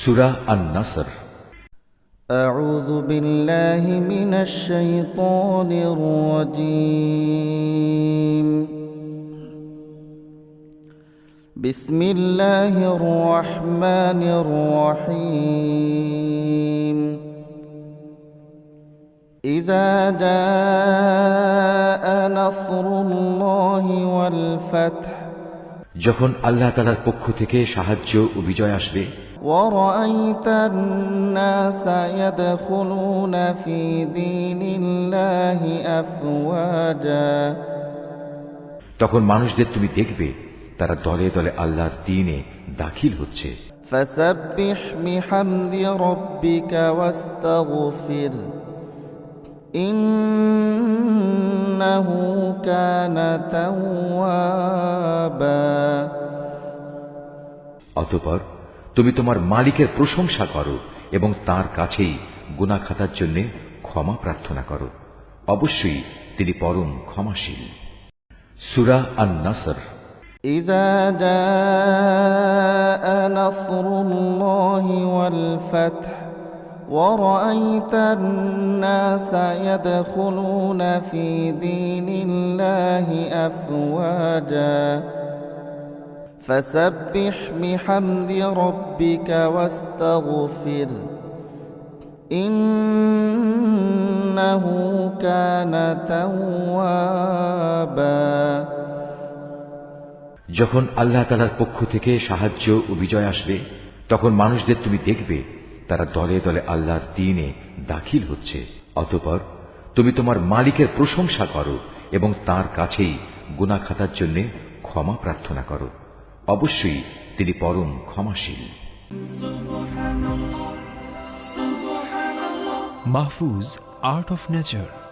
সুরা আন নাসর أعوذ بالله من الشيطان الرجيم بسم الله الرحمن الرحيم إذا جاء نصر الله والفتح যখন আল্লাহ তালার পক্ষ থেকে সাহায্য ও বিজয় আসবে ورأيت الناس يدخلون في دين الله أفواجا তখন মানুষদের তুমি দেখবে তারা দলে দলে আল্লাহর দিনে দাখিল হচ্ছে فسبح بحمد ربك واستغفر إنه كان توابا অতপর তুমি তোমার মালিকের প্রশংসা করো এবং তার কাছেই গুনাহ খাতার জন্য ক্ষমা প্রার্থনা করো অবশ্যই তিনি পরম ক্ষমাশীল সুরা আন নাসর إذا جاء نصر الله والفتح ورأيت الناس يدخلون في دين الله أفواجا فسبح بحمد ربك واستغفر إنه كان توابا যখন আল্লাহ তালার পক্ষ থেকে সাহায্য ও বিজয় আসবে তখন মানুষদের তুমি দেখবে তারা দলে দলে আল্লাহর দিনে দাখিল হচ্ছে অতপর তুমি তোমার মালিকের প্রশংসা করো এবং তার কাছেই গুনাহ খাতার জন্য ক্ষমা প্রার্থনা করো অবশ্যই তিনি পরম ক্ষমাশীল। Mahfuz art of nature